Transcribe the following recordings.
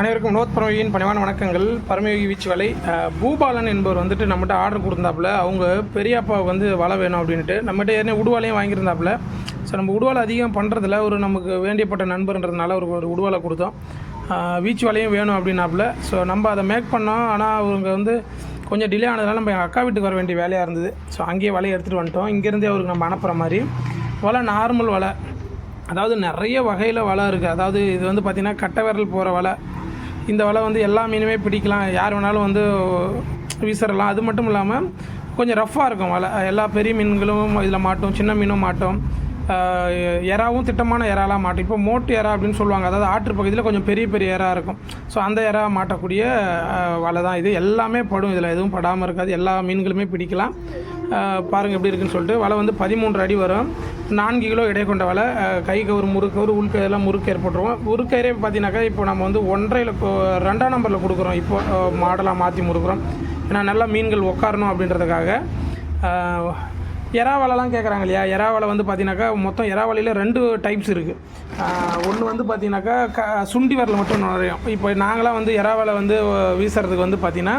அனைவருக்கும் வினோத் பரமயோகியின் பணிவான வணக்கங்கள். பரமயோகி வீச்சு வலை பூபாலன் என்பவர் வந்துட்டு நம்மகிட்ட ஆர்டர் கொடுத்தாப்புல அவங்க பெரியப்பாவுக்கு வந்து வலை வேணும் அப்படின்ட்டு நம்மகிட்ட ஏற்கனவே உடுவாலையும் வாங்கியிருந்தாப்புல. ஸோ நம்ம உடுவாலை அதிகம் பண்ணுறதில்ல ஒரு நமக்கு வேண்டியப்பட்ட நண்பர்ன்றதுனால ஒரு ஒரு உடுவாலை கொடுத்தோம். வீச்சு வலையும் வேணும் அப்படின்னாப்புல. ஸோ நம்ம அதை மேக் பண்ணோம். ஆனால் அவங்க வந்து கொஞ்சம் டிலே ஆனதுனால நம்ம எங்கள் அக்கா வீட்டுக்கு வர வேண்டிய வேலையாக இருந்தது. ஸோ அங்கேயே வலையை எடுத்துகிட்டு வந்துட்டோம். இங்கேருந்தே அவருக்கு நம்ம அனுப்புகிற மாதிரி. வலை நார்மல் வலை. அதாவது நிறைய வகையில் வலை இருக்குது அதாவது இது வந்து பார்த்திங்கன்னா கட்டை விரல் போகிற வலை. இந்த வலை வந்து எல்லா மீனுமே பிடிக்கலாம். யார் வேணாலும் வந்து வீசறலாம். அது மட்டும் இல்லாமல் கொஞ்சம் ரஃப்பாக இருக்கும் வலை. எல்லா பெரிய மீன்களும் இதில் மாட்டும் சின்ன மீனும் மாட்டும். எறாவும் திட்டமான எறாலாம் மாட்டும். இப்போ மோட்டு எறா அப்படின்னு சொல்லுவாங்க. அதாவது ஆற்று பகுதியில் கொஞ்சம் பெரிய பெரிய எறா இருக்கும். ஸோ அந்த எறா மாட்டக்கூடிய வலை தான் இது. எல்லாமே படும். இதில் எதுவும் படாமல் இருக்காது. எல்லா மீன்களுமே பிடிக்கலாம். பாருங்கள் எப்படி இருக்குன்னு சொல்லிட்டு. வலை வந்து பதிமூன்று அடி வரும். நான்கு கிலோ இடை கொண்ட வலை. கை கை கவுரு முறுக்கவுரு உள்கயிரெல்லாம் முறுக்கு ஏற்பட்டுருவோம் முறுக்கயிறே பார்த்தீங்கன்னாக்கா இப்போ நம்ம வந்து ஒன்றையில் ரெண்டாம் நம்பரில் கொடுக்குறோம். இப்போ மாடலாக மாற்றி முறுக்குறோம். ஏன்னா நல்லா மீன்கள் உட்காரணும் அப்படின்றதுக்காக. ஆஹ் எறாவலைலாம் கேட்குறாங்க இல்லையா? எறாவலை வந்து பார்த்தீங்கன்னாக்கா மொத்தம் எறாவலையில் ரெண்டு டைப்ஸ் இருக்குது ஒன்று வந்து பார்த்தீங்கன்னாக்கா க சுண்டி வரல மட்டும் நுழையும். இப்போ நாங்களாம் வந்து எறாவலை வந்து வீசுறதுக்கு வந்து பார்த்தீங்கன்னா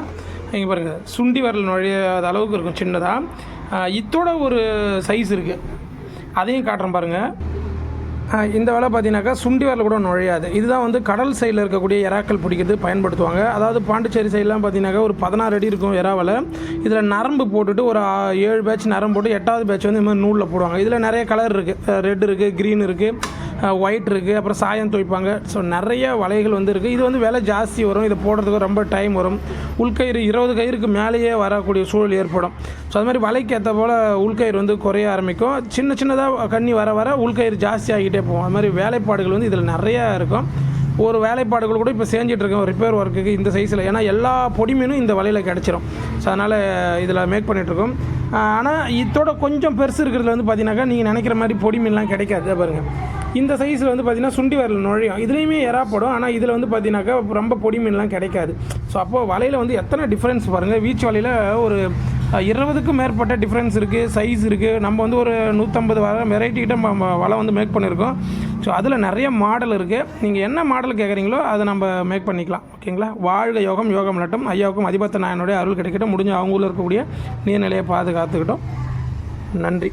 இங்கே பாருங்கள் சுண்டி வரல் நுழையாத அளவுக்கு இருக்கும் சின்னதாக இத்தோட ஒரு சைஸ் இருக்குது அதையும் காட்டுறேன் பாருங்கள் இந்த வேலை பார்த்தீங்கன்னாக்கா சுண்டி வரல கூட நுழையாது. இதுதான் வந்து கடல் சைடில் இருக்கக்கூடிய எறாக்கள் பிடிக்கிறது பயன்படுத்துவாங்க. அதாவது பாண்டிச்சேரி சைட்லாம் பார்த்தீங்கன்னாக்கா ஒரு பதினாறு அடி இருக்கும் எறாவில் இதில் நரம்பு போட்டுட்டு ஒரு ஏழு பேட்ச் நரம்பு போட்டு எட்டாவது பேட்ச் வந்து இந்த மாதிரி நூலில் போடுவாங்க. இதில் நிறைய கலர் இருக்குது ரெட் இருக்குது க்ரீன் இருக்குது ஒயிட் இருக்குது அப்புறம் சாயம் துவைப்பாங்க. ஸோ நிறைய வலைகள் வந்து இருக்குது இது வந்து விலை ஜாஸ்தி வரும். இதை போடுறதுக்கு ரொம்ப டைம் வரும். உள்கயிறு இருபது கயிறுக்கு மேலேயே வரக்கூடிய சூழல் ஏற்படும். ஸோ அது மாதிரி வலைக்கு ஏற்ற போல் உள்கயிறு வந்து குறைய ஆரம்பிக்கும். சின்ன சின்னதாக கண்ணி வர வர உள்கயிறு ஜாஸ்தி ஆகிட்டே போகும். அது மாதிரி வேலைப்பாடுகள் வந்து இதில் நிறையா இருக்கும். ஒரு வேலைப்பாடுகள் கூட இப்போ செஞ்சிட்ருக்கோம் ரிப்பேர் ஒர்க்குக்கு இந்த சைஸில் ஏன்னா எல்லா பொடிமீனும் இந்த வலையில் கிடச்சிரும். ஸோ அதனால் இதில் மேக் பண்ணிகிட்ருக்கோம் ஆனால் இதோட கொஞ்சம் பெருசு இருக்கிறதுல வந்து பார்த்தீங்கன்னாக்கா நீங்கள் நினைக்கிற மாதிரி பொடி மீன்லாம் கிடைக்காது. பாருங்கள் இந்த சைஸில் வந்து பார்த்தீங்கன்னா சுண்டி வரல நுழையும். இதுலேயுமே எறாப்படும் ஆனால் இதில் வந்து பார்த்தீங்கன்னாக்கா ரொம்ப பொடி மீன்லாம் கிடைக்காது. ஸோ அப்போது வலையில் வந்து எத்தனை டிஃப்ரென்ஸ் பாருங்கள் வீச்சு வலையில் ஒரு இருபதுக்கும் மேற்பட்ட டிஃப்ரென்ஸ் இருக்குது சைஸ் இருக்குது நம்ம வந்து ஒரு நூற்றம்பது வர வெரைட்டி கிட்ட நம்ம வலை வந்து மேக் பண்ணியிருக்கோம் ஸோ அதில் நிறைய மாடல் இருக்குது நீங்கள் என்ன மாடல் கேட்குறீங்களோ அதை நம்ம மேக் பண்ணிக்கலாம். ஓகேங்களா? வாழ்க யோகம் யோகம் நட்டம் ஐயாவுக்கும் அதிபத்த நாயனுடைய அருள் கிடைக்கட்டும். முடிஞ்ச அவங்களும் இருக்கக்கூடிய நீர்நிலையை பாதுகாத்துக்கிட்டோம். நன்றி.